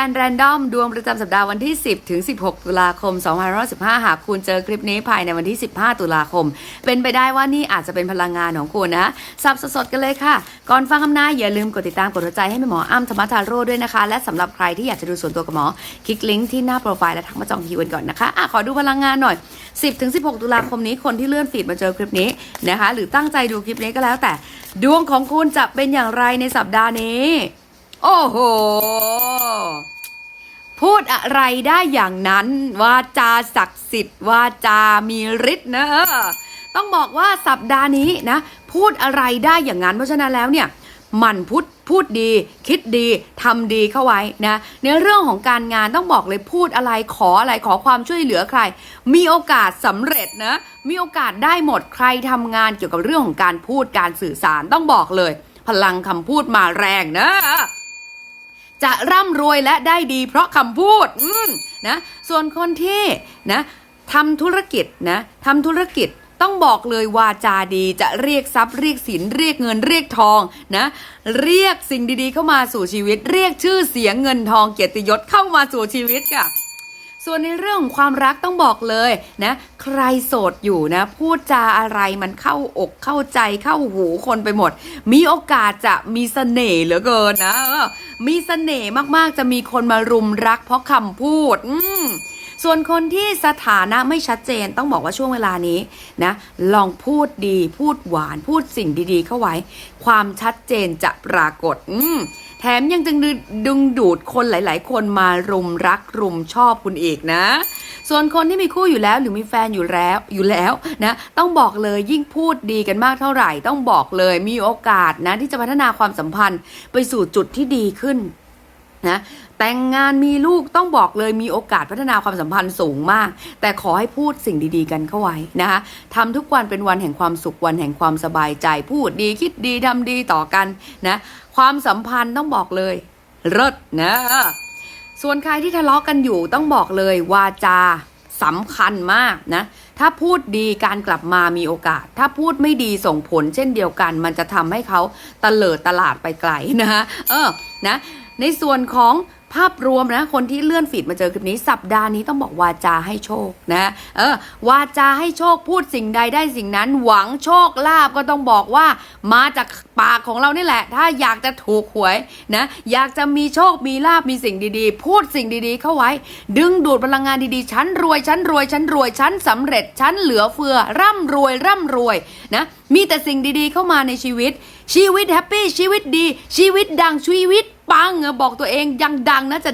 การแรนดอมดวงประจำสัปดาห์วันที่ 10 ถึง 16 ตุลาคม 2515 หากคุณเจอคลิปนี้ภายในวันที่ 15 ตุลาคม เป็นไปได้ว่านี่อาจจะเป็นพลังงานของคุณนะสับสดๆกันเลยค่ะ ก่อนฟังคำนายอย่าลืมกดติดตามกดหัวใจให้แม่หมออ้ำธรรมทาโร่ด้วยนะคะ และสำหรับใครที่อยากจะดูส่วนตัวกับหมอ คลิกลิงก์ที่หน้าโปรไฟล์และทักมาจองคิวกันก่อนนะคะอะขอดูพลังงานหน่อย 10 ถึง 16 ตุลาคมนี้คนที่เลื่อนฟีดมาเจอคลิปนี้นะคะ หรือตั้งใจดูคลิปนี้ก็แล้วแต่ ดวงของคุณจะเป็นอย่างไรในสัปดาห์นี้ โอ้โห พูดอะไรได้อย่างนั้นวาจาศักดิ์สิทธิ์วาจามีฤทธิ์นะต้องบอกว่าสัปดาห์นี้นะ พูดอะไรได้อย่างนั้นเพราะฉะนั้นแล้วเนี่ยมันพูดพูดดี คิดดีทำดีเข้าไว้นะในเรื่องของการงานต้องบอกเลยพูดอะไรขออะไรขอความช่วยเหลือใคร มีโอกาสสำเร็จนะมีโอกาสได้หมดใครทำงานเกี่ยวกับเรื่องของการพูดการสื่อสารต้องบอกเลย พลังคำพูดมาแรงนะ จะร่ำรวยและได้ดีเพราะคำพูดนะส่วนคนที่นะทำธุรกิจนะทำธุรกิจต้องบอกเลยวาจาดีจะเรียกทรัพย์เรียกสินเรียกเงินเรียกทองนะเรียกสิ่งดีๆเข้ามาสู่ชีวิต เรียกชื่อเสียงเงินทองเกียรติยศเข้ามาสู่ชีวิตค่ะ ส่วนในเรื่องความรักต้องบอกเลยนะใครโสดอยู่นะ พูดจาอะไรมันเข้าอกเข้าใจเข้าหูคนไปหมด มีโอกาสจะมีเสน่ห์เหลือเกินนะมีเสน่ห์มากๆจะมีคนมารุมรักเพราะคำพูด อืม ส่วนคนที่สถานะไม่ชัดเจนต้องบอกว่าช่วงเวลานี้นะลองพูดดีพูดหวานพูดสิ่งดีๆ เข้าไว้ ความชัดเจนจะปรากฏอืมแถมยังจึงดึงดูดคนหลาย ๆ คนมารุมรักรุมชอบคุณอีกนะ ส่วนคนที่มีคู่อยู่แล้วหรือมีแฟนอยู่แล้วอยู่แล้วนะต้องบอกเลยยิ่งพูดดีกันมากเท่าไหร่ ต้องบอกเลยมีโอกาสนะที่จะพัฒนาความสัมพันธ์ไปสู่จุดที่ดีขึ้น นะแต่งงานมีลูกต้องบอกเลยมีโอกาสพัฒนาความสัมพันธ์สูงมาก แต่ขอให้พูดสิ่งดีๆ กันเข้าไว้นะคะทำทุกวันเป็นวันแห่งความสุขวันแห่งความสบายใจ พูดดีคิดดีทำดีต่อกันนะความสัมพันธ์ต้องบอกเลยเลิศนะส่วนใครที่ทะเลาะกันอยู่ต้องบอกเลยวาจาสำคัญมากนะถ้าพูดดีการกลับมามีโอกาส ถ้าพูดไม่ดีส่งผลเช่นเดียวกัน มันจะทำให้เขาตะเลิดตลาดไปไกลนะคะเออนะ ในส่วนของภาพรวมนะคนที่เลื่อนฟีดมาเจอคลิปนี้สัปดาห์นี้ต้องบอกวาจาให้โชคนะเออวาจาให้โชคพูดสิ่งใดได้สิ่งนั้น หวังโชคลาภก็ต้องบอกว่า มาจากปากของเรานี่แหละ ถ้าอยากจะถูกหวยนะอยากจะมีโชคมีลาภมีสิ่งดีๆ พูดสิ่งดีๆ เข้าไว้ ดึงดูดพลังงานดีๆฉันรวยฉันรวยฉันรวยฉันสำเร็จฉันเหลือเฟือ ร่ำรวยร่ำรวยนะมีแต่สิ่งดีๆ เข้ามาในชีวิต ชีวิตแฮปปี้ชีวิตดี ชีวิตดังชีวิต ปังเออบอกตัวเองยังดังนะจะ